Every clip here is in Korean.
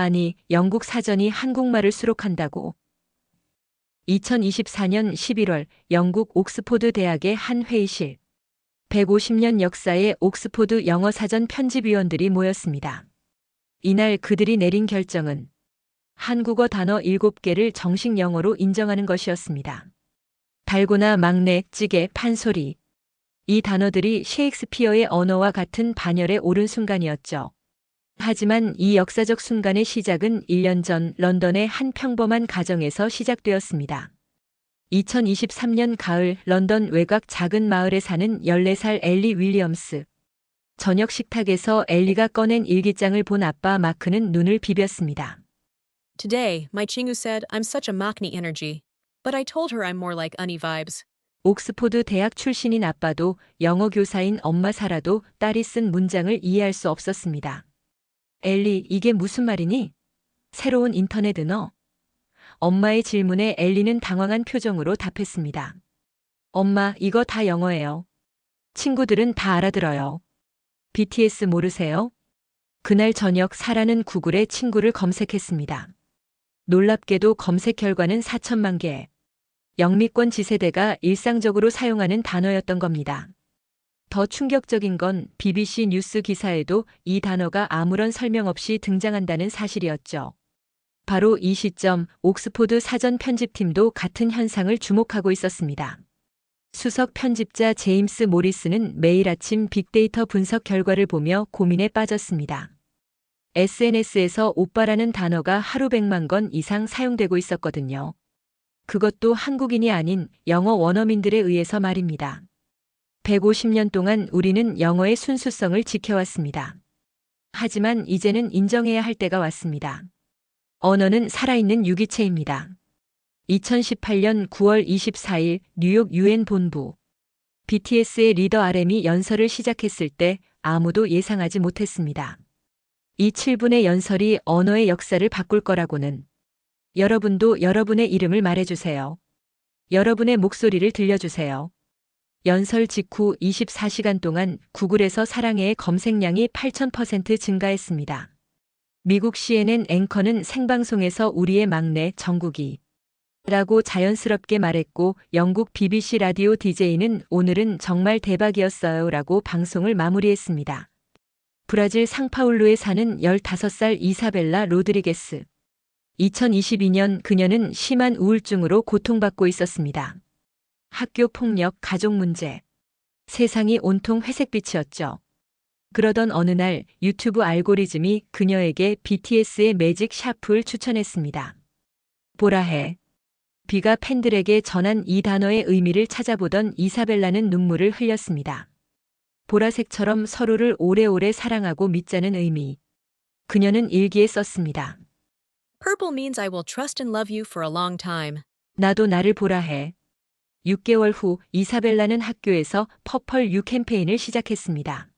아니, 영국 사전이 한국말을 수록한다고. 2024년 11월 영국 옥스포드 대학의 한 회의실. 150년 역사의 옥스포드 영어 사전 편집위원들이 모였습니다. 이날 그들이 내린 결정은 한국어 단어 7개를 정식 영어로 인정하는 것이었습니다. 달고나 막내, 찌개, 판소리. 이 단어들이 셰익스피어의 언어와 같은 반열에 오른 순간이었죠. 하지만 이 역사적 순간의 시작은 1년 전 런던의 한 평범한 가정에서 시작되었습니다. 2023년 가을 런던 외곽 작은 마을에 사는 14살 엘리 윌리엄스. 저녁 식탁에서 엘리가 꺼낸 일기장을 본 아빠 마크는 눈을 비볐습니다. Today, my Chingu said I'm such a Makni energy. But I told her I'm more like Unny vibes. 옥스포드 대학 출신인 아빠도 영어 교사인 엄마 사라도 딸이 쓴 문장을 이해할 수 없었습니다. 엘리, 이게 무슨 말이니? 새로운 인터넷 은어? 엄마의 질문에 엘리는 당황한 표정으로 답했습니다. 엄마, 이거 다 영어예요. 친구들은 다 알아들어요. BTS 모르세요? 그날 저녁 사라는 구글에 친구를 검색했습니다. 놀랍게도 검색 결과는 4천만 개. 영미권 지세대가 일상적으로 사용하는 단어였던 겁니다. 더 충격적인 건 BBC 뉴스 기사에도 이 단어가 아무런 설명 없이 등장한다는 사실이었죠. 바로 이 시점 옥스포드 사전 편집팀도 같은 현상을 주목하고 있었습니다. 수석 편집자 제임스 모리스는 매일 아침 빅데이터 분석 결과를 보며 고민에 빠졌습니다. SNS에서 오빠라는 단어가 하루 100만 건 이상 사용되고 있었거든요. 그것도 한국인이 아닌 영어 원어민들에 의해서 말입니다. 150년 동안 우리는 영어의 순수성을 지켜왔습니다. 하지만 이제는 인정해야 할 때가 왔습니다. 언어는 살아있는 유기체입니다. 2018년 9월 24일 뉴욕 유엔 본부. BTS의 리더 RM이 연설을 시작했을 때 아무도 예상하지 못했습니다. 이 7분의 연설이 언어의 역사를 바꿀 거라고는 여러분도 여러분의 이름을 말해주세요. 여러분의 목소리를 들려주세요. 연설 직후 24시간 동안 구글에서 사랑해의 검색량이 8,000% 증가했습니다. 미국 CNN 앵커는 생방송에서 우리의 막내 정국이 라고 자연스럽게 말했고 영국 BBC 라디오 DJ는 오늘은 정말 대박이었어요 라고 방송을 마무리했습니다. 브라질 상파울루에 사는 15살 이사벨라 로드리게스. 2022년 그녀는 심한 우울증으로 고통받고 있었습니다. 학교 폭력, 가족 문제. 세상이 온통 회색빛이었죠. 그러던 어느 날 유튜브 알고리즘이 그녀에게 BTS의 매직 샤프를 추천했습니다. 보라 해. 비가 팬들에게 전한 이 단어의 의미를 찾아보던 이사벨라는 눈물을 흘렸습니다. 보라색처럼 서로를 오래오래 사랑하고 믿자는 의미. 그녀는 일기에 썼습니다. Purple means I will trust and love you for a long time. 나도 나를 보라 해. 6개월 후 이사벨라는 학교에서 퍼펄 유 캠페인을 시작했습니다.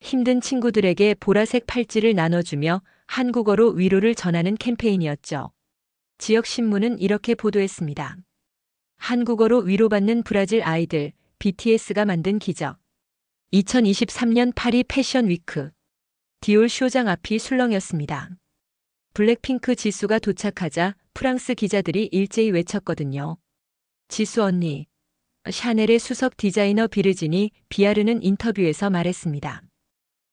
힘든 친구들에게 보라색 팔찌를 나눠주며 한국어로 위로를 전하는 캠페인이었죠. 지역 신문은 이렇게 보도했습니다. 한국어로 위로받는 브라질 아이들, BTS가 만든 기적. 2023년 파리 패션 위크. 디올 쇼장 앞이 술렁였습니다. 블랙핑크 지수가 도착하자 프랑스 기자들이 일제히 외쳤거든요. 지수 언니. 샤넬의 수석 디자이너 비르진이 비아르는 인터뷰에서 말했습니다.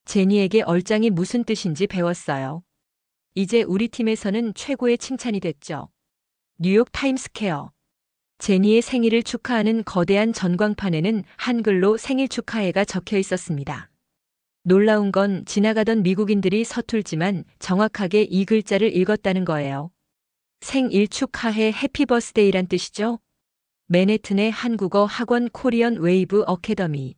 제니에게 얼짱이 무슨 뜻인지 배웠어요. 이제 우리 팀에서는 최고의 칭찬이 됐죠. 뉴욕 타임스퀘어. 제니의 생일을 축하하는 거대한 전광판에는 한글로 생일 축하해가 적혀 있었습니다. 놀라운 건 지나가던 미국인들이 서툴지만 정확하게 이 글자를 읽었다는 거예요. 생일 축하해 해피버스데이란 뜻이죠? 맨해튼의 한국어 학원 코리언 웨이브 어캐더미.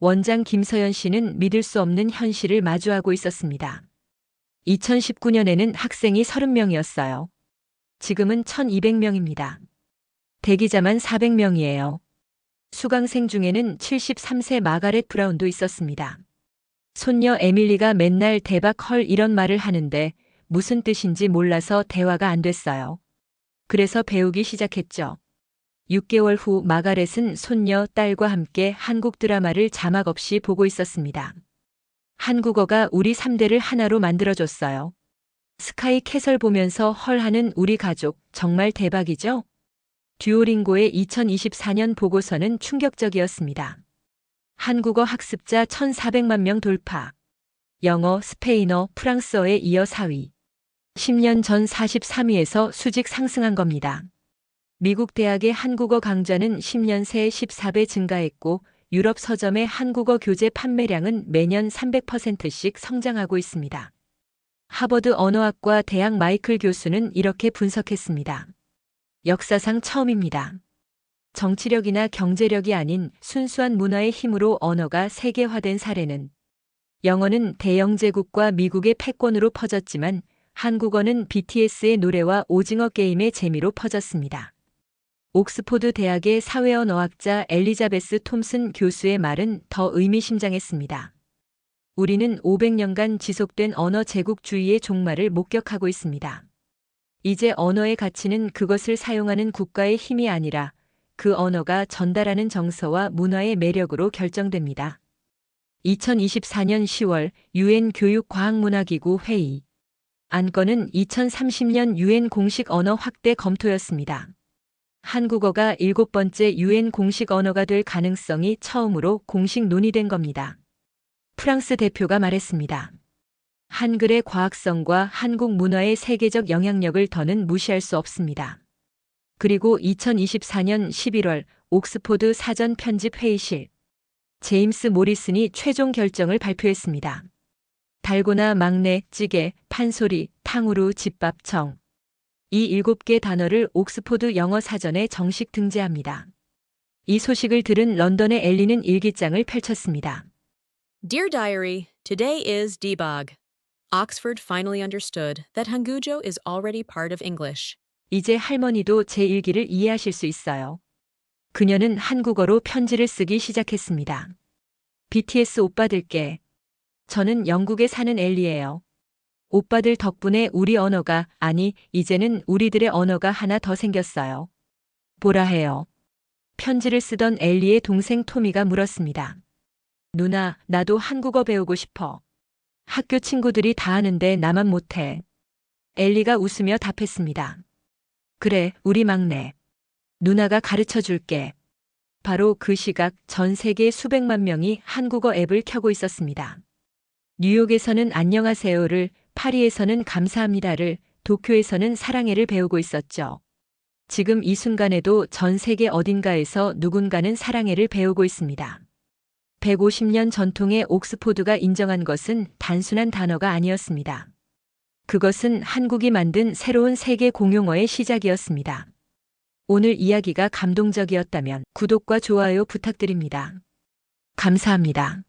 원장 김서연 씨는 믿을 수 없는 현실을 마주하고 있었습니다. 2019년에는 학생이 30명이었어요. 지금은 1200명입니다. 대기자만 400명이에요. 수강생 중에는 73세 마가렛 브라운도 있었습니다. 손녀 에밀리가 맨날 대박 헐 이런 말을 하는데 무슨 뜻인지 몰라서 대화가 안 됐어요. 그래서 배우기 시작했죠. 6개월 후 마가렛은 손녀, 딸과 함께 한국 드라마를 자막 없이 보고 있었습니다. 한국어가 우리 3대를 하나로 만들어줬어요. 스카이 캐설 보면서 헐하는 우리 가족 정말 대박이죠? 듀오링고의 2024년 보고서는 충격적이었습니다. 한국어 학습자 1,400만 명 돌파. 영어, 스페인어, 프랑스어에 이어 4위. 10년 전 43위에서 수직 상승한 겁니다. 미국 대학의 한국어 강좌는 10년 새 14배 증가했고 유럽 서점의 한국어 교재 판매량은 매년 300%씩 성장하고 있습니다. 하버드 언어학과 대학 마이클 교수는 이렇게 분석했습니다. 역사상 처음입니다. 정치력이나 경제력이 아닌 순수한 문화의 힘으로 언어가 세계화된 사례는 영어는 대영제국과 미국의 패권으로 퍼졌지만 한국어는 BTS의 노래와 오징어 게임의 재미로 퍼졌습니다. 옥스포드 대학의 사회언어학자 엘리자베스 톰슨 교수의 말은 더 의미심장했습니다. 우리는 500년간 지속된 언어 제국주의의 종말을 목격하고 있습니다. 이제 언어의 가치는 그것을 사용하는 국가의 힘이 아니라 그 언어가 전달하는 정서와 문화의 매력으로 결정됩니다. 2024년 10월 유엔 교육과학문화기구 회의 안건은 2030년 유엔 공식 언어 확대 검토였습니다. 한국어가 일곱 번째 유엔 공식 언어가 될 가능성이 처음으로 공식 논의된 겁니다. 프랑스 대표가 말했습니다. 한글의 과학성과 한국 문화의 세계적 영향력을 더는 무시할 수 없습니다. 그리고 2024년 11월 옥스포드 사전 편집 회의실 제임스 모리슨이 최종 결정을 발표했습니다. 달고나 막내, 찌개, 판소리, 탕후루, 집밥, 정. 이 일곱 개 단어를 옥스포드 영어 사전에 정식 등재합니다. 이 소식을 들은 런던의 엘리는 일기장을 펼쳤습니다. Dear Diary, today is debug. Oxford finally understood that Hangujo is already part of English. 이제 할머니도 제 일기를 이해하실 수 있어요. 그녀는 한국어로 편지를 쓰기 시작했습니다. BTS 오빠들께. 저는 영국에 사는 엘리예요. 오빠들 덕분에 우리 언어가, 아니, 이제는 우리들의 언어가 하나 더 생겼어요. 보라 해요. 편지를 쓰던 엘리의 동생 토미가 물었습니다. 누나, 나도 한국어 배우고 싶어. 학교 친구들이 다 하는데 나만 못해. 엘리가 웃으며 답했습니다. 그래, 우리 막내. 누나가 가르쳐 줄게. 바로 그 시각 전 세계 수백만 명이 한국어 앱을 켜고 있었습니다. 뉴욕에서는 안녕하세요를, 파리에서는 감사합니다를, 도쿄에서는 사랑해를 배우고 있었죠. 지금 이 순간에도 전 세계 어딘가에서 누군가는 사랑해를 배우고 있습니다. 150년 전통의 옥스포드가 인정한 것은 단순한 단어가 아니었습니다. 그것은 한국이 만든 새로운 세계 공용어의 시작이었습니다. 오늘 이야기가 감동적이었다면 구독과 좋아요 부탁드립니다. 감사합니다.